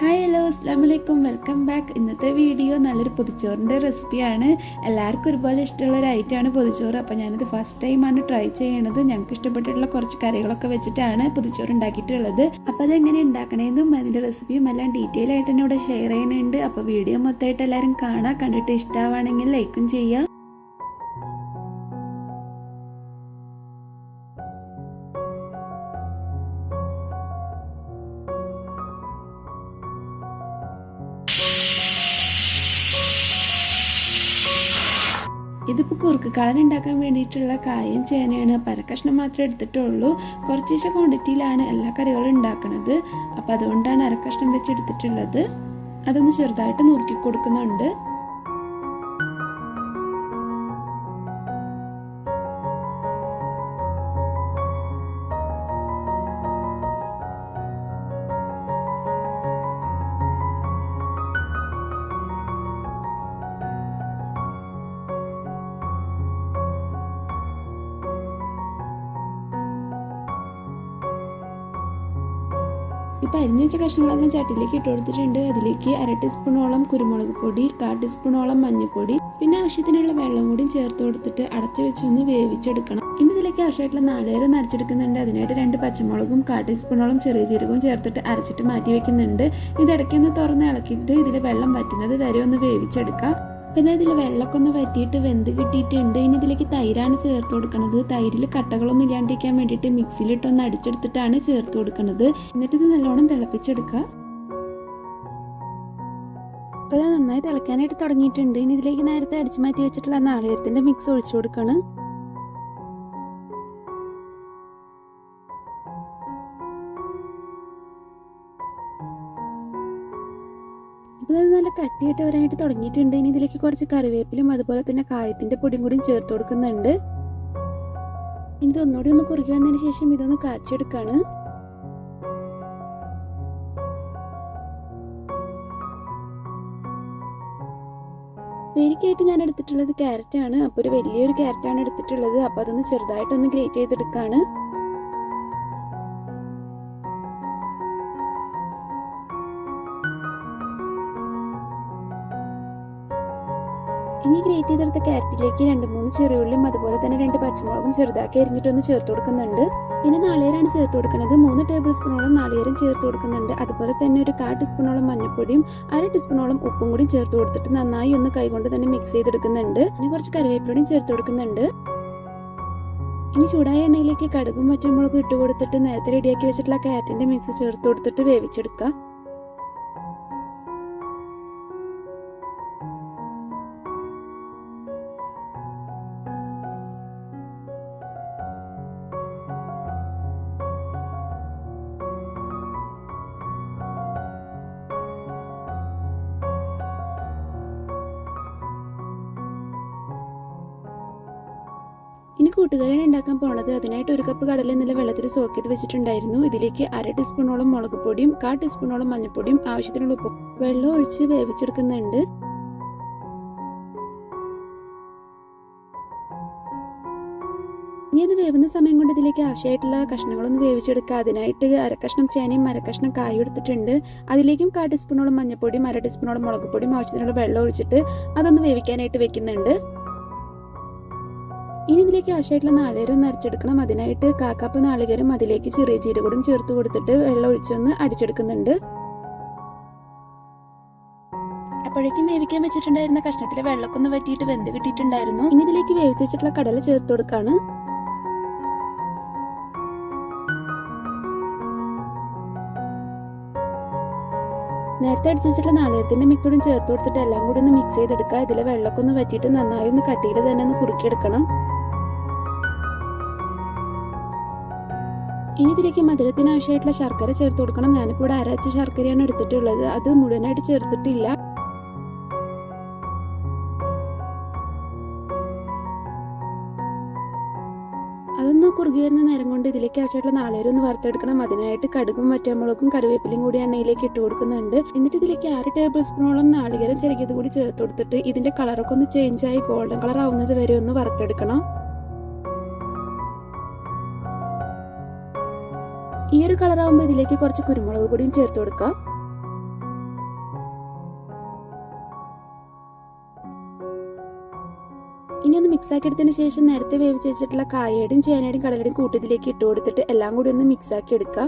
Hi hello അസ്ലാമലൈക്കും welcome back ഇന്നത്തെ video നല്ലൊരു പൊതിച്ചോറിന്റെ റെസിപ്പിയാണ് എല്ലാവർക്കും ഒരുപോലെ ഇഷ്ടമുള്ള ഒരു ഐറ്റമാണ് പൊതിച്ചോറ്. അപ്പോൾ ഞാനത് ഫസ്റ്റ് ടൈമാണ് ട്രൈ ചെയ്യണത്. ഞങ്ങൾക്ക് ഇഷ്ടപ്പെട്ടിട്ടുള്ള കുറച്ച് കറികളൊക്കെ വെച്ചിട്ടാണ് പൊതിച്ചോറ് ഉണ്ടാക്കിയിട്ടുള്ളത്. അപ്പോൾ അതെങ്ങനെ ഉണ്ടാക്കണേന്നും അതിന്റെ റെസിപ്പിയും എല്ലാം ഡീറ്റെയിൽ ആയിട്ട് തന്നെ ഇവിടെ ഷെയർ ചെയ്യുന്നുണ്ട്. അപ്പോൾ വീഡിയോ മൊത്തമായിട്ട് എല്ലാവരും കാണാം. കണ്ടിട്ട് ഇഷ്ടമാണെങ്കിൽ ലൈക്കും ചെയ്യുക ഇതിപ്പോൾ കുറുക്ക് കളൻ ഉണ്ടാക്കാൻ വേണ്ടിയിട്ടുള്ള കായും ചേനയാണ് പരക്കഷ്ണം മാത്രമേ എടുത്തിട്ടുള്ളൂ. കുറച്ചേശ ക്വാണ്ടിറ്റിയിലാണ് എല്ലാ കറികളും ഉണ്ടാക്കുന്നത് അപ്പോൾ അതുകൊണ്ടാണ് അരക്കഷ്ണം വെച്ച് എടുത്തിട്ടുള്ളത്. അതൊന്ന് ചെറുതായിട്ട് നുറുക്കി കൊടുക്കുന്നുണ്ട്. ഇപ്പം അരിഞ്ഞു വെച്ച കഷ്ണങ്ങളെല്ലാം ചട്ടിയിലേക്ക് ഇട്ട് കൊടുത്തിട്ടുണ്ട്. അതിലേക്ക് അര ടീസ്പൂണോളം കുരുമുളക് പൊടി കാ ടീസ്പൂണോളം മഞ്ഞൾപ്പൊടി പിന്നെ ആവശ്യത്തിനുള്ള വെള്ളം കൂടി ചേർത്ത് കൊടുത്തിട്ട് അടച്ചു വെച്ചൊന്ന് വേവിച്ചെടുക്കണം. ഇനി ഇതിലേക്ക് ആവശ്യമായിട്ടുള്ള നാളികേരം അരച്ചെടുക്കുന്നുണ്ട് അതിനായിട്ട് രണ്ട് പച്ചമുളകും കാ ടീസ്പൂണോളം ചെറിയ ജീരകവും ചേർത്തിട്ട് അരച്ചിട്ട് മാറ്റി വെക്കുന്നുണ്ട്. ഇത് ഇടയ്ക്കൊന്ന് തുറന്ന് ഇളക്കിയിട്ട് ഇതിൽ വെള്ളം വറ്റുന്നത് വരെ ഒന്ന് വേവിച്ചെടുക്കാം. പിന്നെ ഇതിൽ വെള്ളമൊക്കെ ഒന്ന് വറ്റിയിട്ട് വെന്ത് കിട്ടിയിട്ടുണ്ട്. ഇനി ഇതിലേക്ക് തൈരാണ് ചേർത്ത് കൊടുക്കുന്നത് തൈരിൽ കട്ടകളൊന്നും ഇല്ലാണ്ടിരിക്കാൻ വേണ്ടിയിട്ട് മിക്സിയിലിട്ട് ഒന്ന് അടിച്ചെടുത്തിട്ടാണ് ചേർത്ത് കൊടുക്കുന്നത് എന്നിട്ട് ഇത് നല്ലോണം തിളപ്പിച്ചെടുക്കുക. അപ്പോൾ ഇത് നന്നായി തിളക്കാനായിട്ട് തുടങ്ങിയിട്ടുണ്ട്. ഇനി ഇതിലേക്ക് നേരത്തെ അടിച്ചു മാറ്റി വെച്ചിട്ടുള്ള നാളികേരത്തിന്റെ മിക്സ് ഒഴിച്ചു കൊടുക്കണം. കട്ടിയിട്ട് വരാനായിട്ട് തുടങ്ങിയിട്ടുണ്ട്. ഇനി ഇതിലേക്ക് കുറച്ച് കറിവേപ്പിലും അതുപോലെ തന്നെ കായത്തിന്റെ പൊടിയും കൂടിയും ചേർത്ത് കൊടുക്കുന്നുണ്ട്. ഇനി ഇതൊന്നുകൂടി ഒന്ന് കുറുകി വന്നതിന് ശേഷം ഇതൊന്ന് കാച്ചെടുക്കാണ്. പേരിക്കായിട്ട് ഞാൻ എടുത്തിട്ടുള്ളത് ആണ് അപ്പോൾ ഒരു വലിയൊരു ക്യാരറ്റ് ആണ് എടുത്തിട്ടുള്ളത്. അപ്പോൾ അതൊന്ന് ചെറുതായിട്ടൊന്ന് ഗ്രേറ്റ് ചെയ്തെടുക്കാണ്. ഇനി ഗ്രേറ്റ് ചെയ്തെടുത്ത ക്യാരറ്റിലേക്ക് രണ്ട് മൂന്ന് ചെറിയുള്ളിയും അതുപോലെ തന്നെ രണ്ട് പച്ചമുളകും ചെറുതാക്കി അരിഞ്ഞിട്ടൊന്ന് ചേർത്ത് കൊടുക്കുന്നുണ്ട്. പിന്നെ നാളികേരാണ് ചേർത്ത് കൊടുക്കുന്നത്. മൂന്ന് ടേബിൾ സ്പൂണോളം നാളികേരം ചേർത്ത് കൊടുക്കുന്നുണ്ട്. അതുപോലെ തന്നെ ഒരു കാ ടീസ്പൂണോളം മഞ്ഞൾപ്പൊടിയും അര ടീസ്പൂണോളം ഉപ്പും കൂടി ചേർത്ത് കൊടുത്തിട്ട് നന്നായി ഒന്ന് കൈകൊണ്ട് തന്നെ മിക്സ് ചെയ്തെടുക്കുന്നുണ്ട്. പിന്നെ കുറച്ച് കറിവേപ്പിലൂടെയും ചേർത്ത് കൊടുക്കുന്നുണ്ട്. ഇനി ചൂടായ എണ്ണയിലേക്ക് കടുകും മറ്റുമുളകും ഇട്ട് കൊടുത്തിട്ട് നേരത്തെ റെഡിയാക്കി വെച്ചിട്ടുള്ള കാരറ്റിന്റെ മിക്സ് ചേർത്ത് കൊടുത്തിട്ട് വേവിച്ചെടുക്കുക. ഇനി കൂട്ടുകാരാണ് ഉണ്ടാക്കാൻ പോണത്. അതിനായിട്ട് ഒരു കപ്പ് കടല നല്ല വെള്ളത്തിൽ സോക്ക് ചെയ്ത് വെച്ചിട്ടുണ്ടായിരുന്നു. ഇതിലേക്ക് അര ടീസ്പൂണോളം മുളക് പൊടിയും കാ ടീസ്പൂണോളം മഞ്ഞൾപ്പൊടിയും ആവശ്യത്തിനുള്ള ഉപ്പും വെള്ളം ഒഴിച്ച് വേവിച്ചെടുക്കുന്നുണ്ട്. ഇനി അത് വേവുന്ന സമയം കൊണ്ട് ഇതിലേക്ക് ആവശ്യമായിട്ടുള്ള കഷ്ണങ്ങളൊന്നും വേവിച്ചെടുക്കുക അതിനായിട്ട് അരക്കഷ്ണം ചേനയും അരക്കഷ്ണം കായും എടുത്തിട്ടുണ്ട്. അതിലേക്കും കാ ടീസ്പൂണോളം മഞ്ഞൾപ്പൊടിയും അര ടീസ്പൂണോളം മുളക് പൊടിയും ആവശ്യത്തിനുള്ള വെള്ളം ഒഴിച്ചിട്ട് അതൊന്ന് വേവിക്കാനായിട്ട് വെക്കുന്നുണ്ട്. ഇനി ഇതിലേക്ക് ആവശ്യമായിട്ടുള്ള നാളികേരം നരച്ചെടുക്കണം അരച്ചെടുക്കണം. അതിനായിട്ട് കാക്കാപ്പ് നാളികേരം അതിലേക്ക് ചെറിയ ജീരകൂടും ചേർത്ത് കൊടുത്തിട്ട് വെള്ളം ഒഴിച്ചൊന്ന് അടിച്ചെടുക്കുന്നുണ്ട്. അപ്പോഴേക്കും വേവിക്കാൻ വെച്ചിട്ടുണ്ടായിരുന്ന കഷ്ണത്തിലെ വെള്ളമൊക്കെ ഒന്ന് വറ്റിയിട്ട് വെന്ത് കിട്ടിയിട്ടുണ്ടായിരുന്നു. ഇനി ഇതിലേക്ക് വേവിച്ച് വെച്ചിട്ടുള്ള കടല ചേർത്ത് കൊടുക്കാണ്. നേരത്തെ അടിച്ചു വെച്ചിട്ടുള്ള നാളികേരത്തിന്റെ മിക്സോടും ചേർത്ത് കൊടുത്തിട്ട് എല്ലാം കൂടി ഒന്ന് മിക്സ് ചെയ്തെടുക്കുക. ഇതിലെ വെള്ളമൊക്കെ ഒന്ന് വറ്റിയിട്ട് നന്നായി ഒന്ന് കട്ടിയിൽ തന്നെ ഒന്ന് കുറുക്കിയെടുക്കണം. ഇനി ഇതിലേക്ക് മധുരത്തിന് ആവശ്യമായിട്ടുള്ള ശർക്കര ചേർത്ത് കൊടുക്കണം. ഞാനിപ്പോൾ ഇവിടെ അരച്ച ശർക്കരയാണ് എടുത്തിട്ടുള്ളത്. അത് മുഴുവനായിട്ട് ചേർത്തിട്ടില്ല. അതൊന്ന് കുറുകി വരുന്ന നേരം കൊണ്ട് ഇതിലേക്ക് ആവശ്യമായിട്ടുള്ള നാളേരം ഒന്ന് വറുത്തെടുക്കണം. അതിനായിട്ട് കടുകും മറ്റമുളകും കറിവേപ്പിലയും കൂടി എണ്ണയിലേക്ക് ഇട്ട് കൊടുക്കുന്നുണ്ട്. എന്നിട്ട് ഇതിലേക്ക് ആറ് ടേബിൾ സ്പൂണോളം നാളികേരം ചെറുക്കിയത് കൂടി ചേർത്ത് കൊടുത്തിട്ട് ഇതിന്റെ കളറൊക്കെ ഒന്ന് ചേഞ്ച് ആയി ഗോൾഡൻ കളർ ആവുന്നത് വരെ ഒന്ന് വറുത്തെടുക്കണം. ഈ ഒരു കളറാകുമ്പോൾ ഇതിലേക്ക് കുറച്ച് കുരുമുളക് പൊടിയും ചേർത്ത് കൊടുക്കുക ഇനി ഒന്ന് മിക്സ് ആക്കി എടുത്തതിന് ശേഷം നേരത്തെ വേവിച്ച് വെച്ചിട്ടുള്ള കായയുടെയും ചേനയുടെയും കടലയുടെയും കൂട്ടത്തിലേക്ക് ഇട്ട് കൊടുത്തിട്ട് എല്ലാം കൂടി ഒന്ന് മിക്സ് ആക്കി എടുക്കുക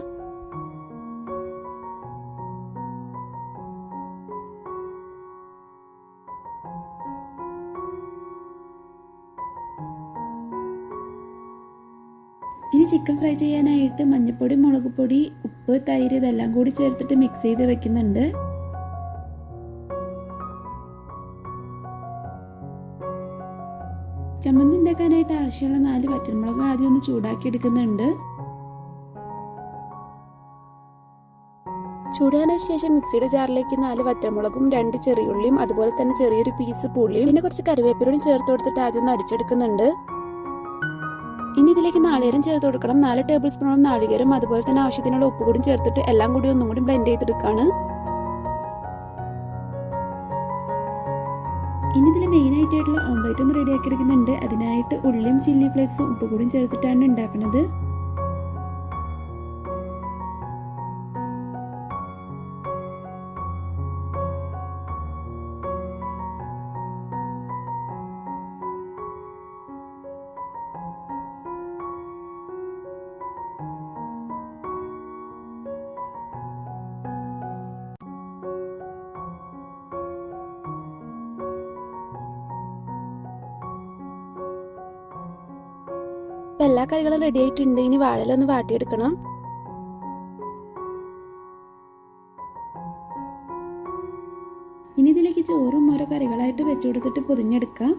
ഇനി ചിക്കൻ ഫ്രൈ ചെയ്യാനായിട്ട് മഞ്ഞൾപ്പൊടി മുളക് പൊടി ഉപ്പ് തൈര് ഇതെല്ലാം കൂടി ചേർത്തിട്ട് മിക്സ് ചെയ്ത് വെക്കുന്നുണ്ട്. ചമ്മന്തി ഉണ്ടാക്കാനായിട്ട് ആവശ്യമുള്ള നാല് വറ്റൻമുളക് ആദ്യം ഒന്ന് ചൂടാക്കി എടുക്കുന്നുണ്ട്. ചൂടാനതിന് ശേഷം മിക്സിയുടെ ജാറിലേക്ക് നാല് വറ്റമുളകും രണ്ട് ചെറിയുള്ളിയും അതുപോലെ തന്നെ ചെറിയൊരു പീസ് പുള്ളിയും പിന്നെ കുറച്ച് കറിവേപ്പിലയും ചേർത്ത് കൊടുത്തിട്ട് ആദ്യം ഒന്ന് അടിച്ചെടുക്കുന്നുണ്ട്. ഇനി ഇതിലേക്ക് നാളികേരം ചേർത്ത് കൊടുക്കണം. നാല് ടേബിൾ സ്പൂണോളം നാളികേരം അതുപോലെ തന്നെ ആവശ്യത്തിനുള്ള ഉപ്പ് കൂടി ചേർത്തിട്ട് എല്ലാം കൂടി ഒന്നും കൂടി ബ്ലെൻഡ് ചെയ്തെടുക്കാണ്. ഇനി ഇതിൽ മെയിൻ ആയിട്ടുള്ള ഓംലേറ്റ് ഒന്ന് റെഡിയാക്കി എടുക്കുന്നുണ്ട് അതിനായിട്ട് ഉള്ളിയും ചില്ലി ഫ്ലേക്സും ഉപ്പ് കൂടിയും ചേർത്തിട്ടാണ് ഉണ്ടാക്കുന്നത്. ഇപ്പൊ എല്ലാ കറികളും റെഡി ആയിട്ടുണ്ട്. ഇനി വാഴലൊന്ന് വാട്ടിയെടുക്കണം. ഇനി ഇതിലേക്ക് ചോറും ഓരോ കറികളായിട്ട് വെച്ചു കൊടുത്തിട്ട് പൊതിഞ്ഞെടുക്കാം.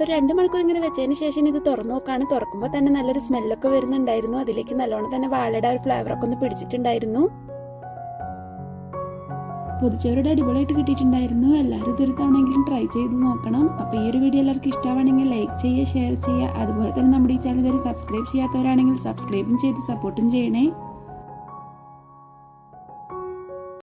അപ്പോൾ രണ്ട് മണിക്കൂർ ഇങ്ങനെ വെച്ചതിന് ശേഷം ഇത് തുറന്നു നോക്കാണ്. തുറക്കുമ്പോൾ തന്നെ നല്ലൊരു സ്മെല്ലൊക്കെ വരുന്നുണ്ടായിരുന്നു. അതിലേക്ക് നല്ലോണം തന്നെ വാഴയുടെ ഒരു ഫ്ലേവറൊക്കെ ഒന്ന് പിടിച്ചിട്ടുണ്ടായിരുന്നു. പൊതിച്ചവരോട് അടിപൊളിയായിട്ട് കിട്ടിയിട്ടുണ്ടായിരുന്നു. എല്ലാവരും ഇതൊരു ട്രൈ ചെയ്ത് നോക്കണം. അപ്പോൾ ഈ ഒരു വീഡിയോ എല്ലാവർക്കും ഇഷ്ടമാണെങ്കിൽ ലൈക്ക് ചെയ്യുക ഷെയർ ചെയ്യുക. അതുപോലെ തന്നെ നമ്മുടെ ഈ ചാനൽ ഇതുവരെ സബ്സ്ക്രൈബ് ചെയ്യാത്തവരാണെങ്കിൽ സബ്സ്ക്രൈബും ചെയ്ത് സപ്പോർട്ടും ചെയ്യണേ.